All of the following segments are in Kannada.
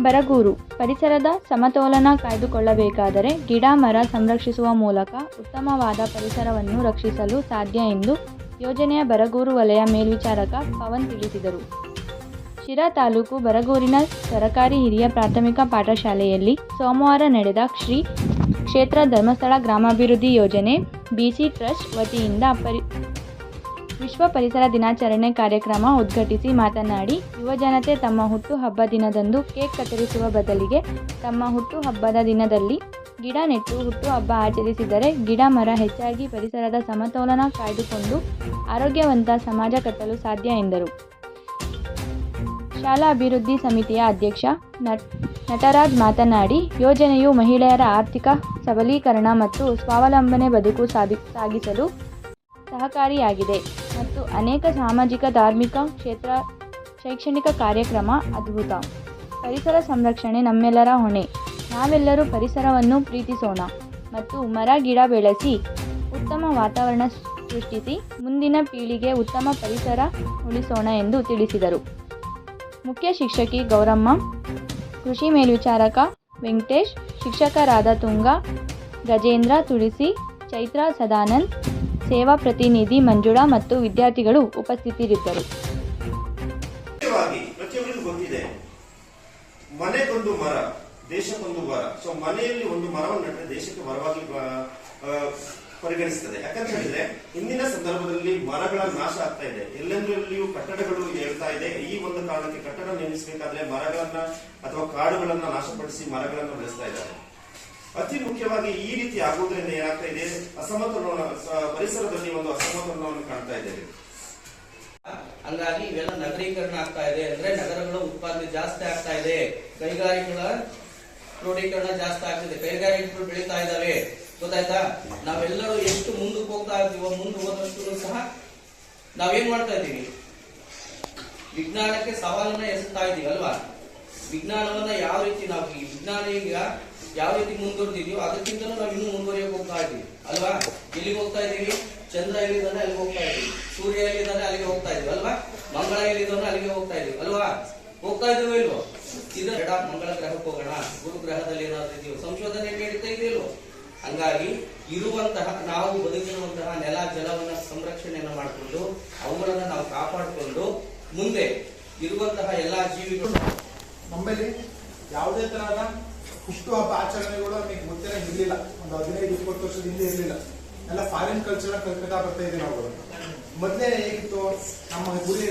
ಬರಗೂರು. ಪರಿಸರದ ಸಮತೋಲನ ಕಾಯ್ದುಕೊಳ್ಳಬೇಕಾದರೆ ಗಿಡ, ಮರ ಸಂರಕ್ಷಿಸುವ ಮೂಲಕ ಉತ್ತಮವಾದ ಪರಿಸರವನ್ನು ರಕ್ಷಿಸಲು ಸಾಧ್ಯ ಎಂದು ಯೋಜನೆಯ ಬರಗೂರು ವಲಯ ಮೇಲ್ವಿಚಾರಕ ಪವನ್ ತಿಳಿಸಿದರು. ಶಿರಾ ತಾಲೂಕು ಬರಗೂರಿನ ಸರಕಾರಿ ಹಿರಿಯ ಪ್ರಾಥಮಿಕ ಪಾಠಶಾಲೆಯಲ್ಲಿ ಸೋಮವಾರ ನಡೆದ ಶ್ರೀ ಕ್ಷೇತ್ರ ಧರ್ಮಸ್ಥಳ ಗ್ರಾಮಾಭಿವೃದ್ಧಿ ಯೋಜನೆ ಬಿಸಿ ಟ್ರಸ್ಟ್ ವತಿಯಿಂದ ಪರಿ ವಿಶ್ವ ಪರಿಸರ ದಿನಾಚರಣೆ ಕಾರ್ಯಕ್ರಮ ಉದ್ಘಾಟಿಸಿ ಮಾತನಾಡಿ ಯುವಜನತೆ ತಮ್ಮ ಹುಟ್ಟುಹಬ್ಬ ದಿನದಂದು ಕೇಕ್ ಕತ್ತರಿಸುವ ಬದಲಿಗೆ ತಮ್ಮ ಹುಟ್ಟುಹಬ್ಬದ ದಿನದಲ್ಲಿ ಗಿಡ ನೆಟ್ಟು ಹುಟ್ಟುಹಬ್ಬ ಆಚರಿಸಿದರೆ ಗಿಡ ಮರ ಹೆಚ್ಚಾಗಿ ಪರಿಸರದ ಸಮತೋಲನ ಕಾಯ್ದುಕೊಂಡು ಆರೋಗ್ಯವಂತ ಸಮಾಜ ಕಟ್ಟಲು ಸಾಧ್ಯ ಎಂದರು. ಶಾಲಾ ಅಭಿವೃದ್ಧಿ ಸಮಿತಿಯ ಅಧ್ಯಕ್ಷ ನಟ್, ನಟರಾಜ್ ಮಾತನಾಡಿ, ಯೋಜನೆಯು ಮಹಿಳೆಯರ ಆರ್ಥಿಕ ಸಬಲೀಕರಣ ಮತ್ತು ಸ್ವಾವಲಂಬನೆ ಬದುಕು ಸಾಧಿ, ಸಾಗಿಸಲು ಸಹಕಾರಿಯಾಗಿದೆ. ಮತ್ತು ಅನೇಕ ಸಾಮಾಜಿಕ, ಧಾರ್ಮಿಕ ಕ್ಷೇತ್ರ, ಶೈಕ್ಷಣಿಕ ಕಾರ್ಯಕ್ರಮ, ಅದ್ಭುತ. ಪರಿಸರ ಸಂರಕ್ಷಣೆ ನಮ್ಮೆಲ್ಲರ ಹೊಣೆ. ನಾವೆಲ್ಲರೂ ಪರಿಸರವನ್ನು ಪ್ರೀತಿಸೋಣ ಮತ್ತು ಮರ, ಗಿಡ ಬೆಳೆಸಿ ಉತ್ತಮ ವಾತಾವರಣ ಸೃಷ್ಟಿಸಿ ಮುಂದಿನ ಪೀಳಿಗೆ ಉತ್ತಮ ಪರಿಸರ ಉಳಿಸೋಣ ಎಂದು ತಿಳಿಸಿದರು. ಮುಖ್ಯ ಶಿಕ್ಷಕಿ ಗೌರಮ್ಮ, ಕೃಷಿ ಮೇಲ್ವಿಚಾರಕ ವೆಂಕಟೇಶ್, ಶಿಕ್ಷಕರಾದ ತುಂಗ, ಗಜೇಂದ್ರ ತುಳಸಿ, ಚೈತ್ರ ಸದಾನಂದ್ ಸೇವಾ ಪ್ರತಿನಿಧಿ ಮಂಜುಳಾ ಮತ್ತು ವಿದ್ಯಾರ್ಥಿಗಳು ಉಪಸ್ಥಿತರಿದ್ದರು. ಮನೆಗೊಂದು ಮರ, ದೇಶಕ್ಕೊಂದು ವರ. ಸೊ ಮನೆಯಲ್ಲಿ ಒಂದು ಮರವನ್ನು ನೆಟ್ಟರೆ ದೇಶಕ್ಕೆ ವರವಾಗಿ ಪರಿಗಣಿಸ್ತದೆ. ಯಾಕಂತ ಹೇಳಿದ್ರೆ ಇಂದಿನ ಸಂದರ್ಭದಲ್ಲಿ ಮರಗಳ ನಾಶ ಆಗ್ತಾ ಇದೆ. ಎಲ್ಲೆಂದರಲ್ಲಿಯೂ ಕಟ್ಟಡಗಳು ಹೇಳ್ತಾ ಇದೆ. ಈ ಒಂದು ಕಾರಣಕ್ಕೆ ಕಟ್ಟಡ ನಿರ್ಮಿಸಬೇಕಾದ್ರೆ ಮರಗಳನ್ನ ಅಥವಾ ಕಾಡುಗಳನ್ನ ನಾಶಪಡಿಸಿ ಮರಗಳನ್ನು ಬೆಳೆಸ್ತಾ ಇದ್ದಾರೆ. ಅತಿ ಮುಖ್ಯವಾಗಿ ಈ ರೀತಿ ಆಗುವುದರಿಂದ ಏನಾಗ್ತಾ ಇದೆ? ಅಸಮತೋಲನ ಪರಿಸರದಲ್ಲಿ ಒಂದು ಅಸಮತೋಲನವನ್ನು ಕಾಣ್ತಾ ಇದ್ದೇವೆ ಹಂಗಾಗಿ ಇವೆಲ್ಲ ನಗರೀಕರಣ ಆಗ್ತಾ ಇದೆ ಅಂದ್ರೆ ನಗರಗಳ ಉತ್ಪಾದನೆ ಜಾಸ್ತಿ ಆಗ್ತಾ ಇದೆ. ಕೈಗಾರಿಕೆಗಳ ಕ್ರೋಢೀಕರಣ ಜಾಸ್ತಿ ಆಗ್ತಿದೆ. ಕೈಗಾರಿಕೆಗಳು ಬೆಳೀತಾ ಇದಾವೆ ಗೊತ್ತಾಯ್ತಾ? ನಾವೆಲ್ಲರೂ ಎಷ್ಟು ಮುಂದಕ್ಕೆ ಹೋಗ್ತಾ ಇದ್ದೀವೋ, ಮುಂದೆ ಹೋದಷ್ಟು ಸಹ ನಾವೇನ್ ಮಾಡ್ತಾ ಇದ್ದೀವಿ? ವಿಜ್ಞಾನಕ್ಕೆ ಸವಾಲನ್ನ ಎಸಗ್ತಾ ಇದೀವಿ ಅಲ್ವಾ ವಿಜ್ಞಾನವನ್ನ ಯಾವ ರೀತಿ ನಾವು ಈ ವಿಜ್ಞಾನ ಈಗ ಯಾವ ರೀತಿ ಮುಂದುವರೆದಿದೆಯೋ ಅದಕ್ಕಿಂತಲೂ ನಾವು ಇನ್ನೂ ಮುಂದುವರಿಯೋಕೆ ಹೋಗ್ತಾ ಇದ್ದೀವಿ. ಅಲ್ವಾ? ಎಲ್ಲಿಗೆ ಹೋಗ್ತಾ ಇದ್ದೀವಿ? ಚಂದ್ರ ಎಲ್ಲಿದ್ದಾನೆ ಅಲ್ಲಿಗೆ ಹೋಗ್ತಾ ಇದ್ದೀವಿ. ಸೂರ್ಯ ಎಲ್ಲಿದ್ದಾನೆ ಅಲ್ಲಿಗೆ ಹೋಗ್ತಾ ಇದ್ದೀವಿ, ಅಲ್ವಾ? ಮಂಗಳ ಎಲ್ಲಿದ್ದಾನೆ ಅಲ್ಲಿಗೆ ಹೋಗ್ತಾ ಇದ್ದೀವಿ, ಅಲ್ವಾ? ಹೋಗ್ತಾ ಇದೀವೋ ಇಲ್ವೋ? ಇದು ಎಡ ಮಂಗಳ ಗ್ರಹಕ್ಕೆ ಹೋಗೋಣ. ಗುರು ಗ್ರಹದಲ್ಲಿ ಏನಾದ್ರೂ ಇದೆಯೋ ಸಂಶೋಧನೆ ನಡೀತಾ ಇದೆಯಲ್ವೋ ಹಂಗಾಗಿ ಇರುವಂತಹ, ನಾವು ಬದುಕಿರುವಂತಹ ನೆಲ, ಜಲವನ್ನ ಸಂರಕ್ಷಣೆಯನ್ನ ಮಾಡಿಕೊಂಡು, ಅವುಗಳನ್ನ ನಾವು ಕಾಪಾಡಿಕೊಂಡು ಮುಂದೆ ಇರುವಂತಹ ಎಲ್ಲಾ ಜೀವಿಗಳು. ನಮ್ಮಲ್ಲಿ ಯಾವುದೇ ತರಹದ ಹುಟ್ಟುಹಬ್ಬ ಆಚರಣೆಗಳು ನಮಗೆ ಗೊತ್ತೇನೆ ಇರಲಿಲ್ಲ. ಒಂದು ಹದಿನೈದು, ಇಪ್ಪತ್ತು ವರ್ಷದ ಹಿಂದೆ ಇರಲಿಲ್ಲ. ಎಲ್ಲ ಫಾರಿನ್ ಕಲ್ಚರ್ ಕಲ್ಕತ್ತಾ ಬರ್ತಾ ಇದ್ದೀವಿ ನಾವು ಮೊದಲೇ ಹೇಗಿತ್ತು, ನಮ್ಮ ಗುರಿ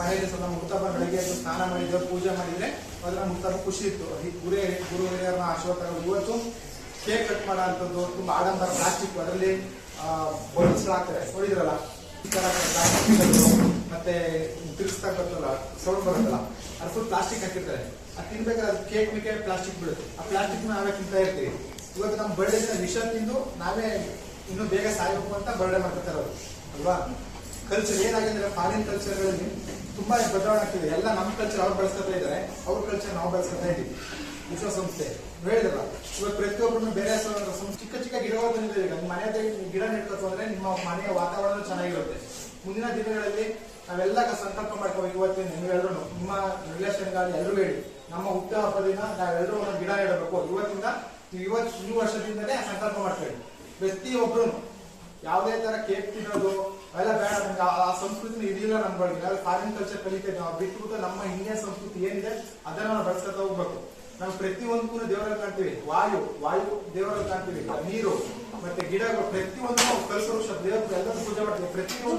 ಮಹಿಳೆ ನಮ್ಮ ಹುಟ್ಟಹಬ್ಬ ಬೆಳಗ್ಗೆ ಸ್ನಾನ ಮಾಡಿದ್ರು, ಪೂಜೆ ಮಾಡಿದ್ರೆ ನಮ್ಮ ಹುಟ್ಟಹಬ್ಬ ಖುಷಿ ಇತ್ತು. ಈ ಗುರಿ, ಗುರು ಹಿರಿಯರನ್ನ ಆಶೀರ್ವಾದ ತಗೊಂಡು ಇವತ್ತು ಕೇಕ್ ಕಟ್ ಮಾಡೋ ಅಂಥದ್ದು ತುಂಬ ಆಡಂಬರ ಪ್ಲಾಸ್ಟಿಕ್ ಅದರಲ್ಲಿ ಬಲ್ಸ್ಗಳಾಗ್ತಾರೆ ನೋಡಿದ್ರಲ್ಲ? ಮತ್ತೆ ತಿರ್ಗಿಸ್ತಾ ಬರ್ತಲ್ಲ, ಸೌಂಡ್ ಬರುತ್ತಲ್ಲ, ಅದು ಫುಲ್ ಪ್ಲಾಸ್ಟಿಕ್ ಹಾಕಿರ್ತಾರೆ. ಅದು ತಿನ್ಬೇಕಾದ್ರೆ ಅದು ಕೇಕ್ ಮೇಕೆ ಪ್ಲಾಸ್ಟಿಕ್ ಬೀಳುತ್ತೆ ಆ ಪ್ಲಾಸ್ಟಿಕ್ ನಾವೇ ತಿಂತಾ ಇರ್ತೀವಿ. ಇವಾಗ ನಮ್ಮ ಬರ್ಡೇ ವಿಷ ತಿಂದು ನಾವೇ ಇನ್ನೂ ಬೇಗ ಸಾಯಬೇಕು ಅಂತ ಬರ್ಡೇ ಮಾಡ್ಕೊತಾ ಇರೋದು ಅಲ್ವಾ? ಕಲ್ಚರ್ ಏನಾಗಿದೆ ಫಾರಿನ್ ಕಲ್ಚರ್ಗಳಲ್ಲಿ ತುಂಬಾ ಬದಲಾವಣೆ ಆಗ್ತಿದೆ. ಎಲ್ಲ ನಮ್ಮ ಕಲ್ಚರ್ ಅವ್ರು ಬಳಸ್ಕೊತಾ ಇದ್ದಾರೆ. ಅವ್ರ ಕಲ್ಚರ್ ನಾವು ಬಳಸ್ಕೊತಾ ಇದ್ದೀವಿ. ವಿಶ್ವಸಂಸ್ಥೆ. ಸಂಸ್ಥೆ ಹೇಳಿದ್ರಲ್ಲ, ಇವಾಗ ಪ್ರತಿಯೊಬ್ಬರನ್ನು ಬೇರೆ ಚಿಕ್ಕ ಚಿಕ್ಕ ಗಿಡಗಳು ಬಂದಿದೆ ಈಗ. ನಿಮ್ಮ ಮನೆ ಗಿಡ ನೆಟ್ಕೊತು ಅಂದ್ರೆ ನಿಮ್ಮ ಮನೆಯ ವಾತಾವರಣ ಚೆನ್ನಾಗಿರುತ್ತೆ. ಮುಂದಿನ ದಿನಗಳಲ್ಲಿ ನಾವೆಲ್ಲ ಸಂಕಲ್ಪ ಮಾಡ್ಕೋಬೇಕು. ಇವತ್ತಿನ ನೀವೆಲ್ಲರೂ ನಿಮ್ಮ ರಿಲೇಷನ್ಗಳಲ್ಲಿ ಎಲ್ಲರೂ ಹೇಳಿ, ನಮ್ಮ ಹುಟ್ಟ ದಿನ ನಾವೆಲ್ಲರೂ ಒಂದು ಗಿಡ ನೆಡಬೇಕು. ಇವತ್ತಿಂದ ನೀವು ಇವತ್ತು ಈ ವರ್ಷದಿಂದಲೇ ಸಂಕಲ್ಪ ಮಾಡ್ಕೊಳ್ಳಿ. ಪ್ರತಿಯೊಬ್ಬರು ಯಾವುದೇ ತರ ಕೇಕ್ ತಿನ್ನೋದು, ಅವೆಲ್ಲ ಬೇಡ ನಮ್ಗೆ. ಆ- ಸಂಸ್ಕೃತಿ ಇದಿಲ್ಲ ನಮ್ಮ ನಾವು ಫಾರಿನ್ ಕಲ್ಚರ್ ಕಲಿತೇವೆ ನಾವು. ಬಿಟ್ಬಿಟ್ಟು ನಮ್ಮ ಹಿಂದಿನ ಸಂಸ್ಕೃತಿ ಏನಿದೆ, ಅದನ್ನ ನಾವು ಬೆಳೆಸ್ಕೊತಾ ಹೋಗ್ಬೇಕು. ನಾವು ಪ್ರತಿಯೊಂದಕ್ಕೂ ದೇವರಲ್ಲಿ ಕಾಣ್ತೀವಿ. ವಾಯು ವಾಯು ದೇವರಲ್ಲಿ ಕಾಣ್ತೀವಿ. ನೀರು, ಮತ್ತೆ ಗಿಡಗಳು ಪ್ರತಿಯೊಂದು ಒಂದು ದೇವ್ರ ಎಲ್ಲರೂ ಪೂಜೆ ಮಾಡ್ತೀವಿ. ಪ್ರತಿಯೊಂದು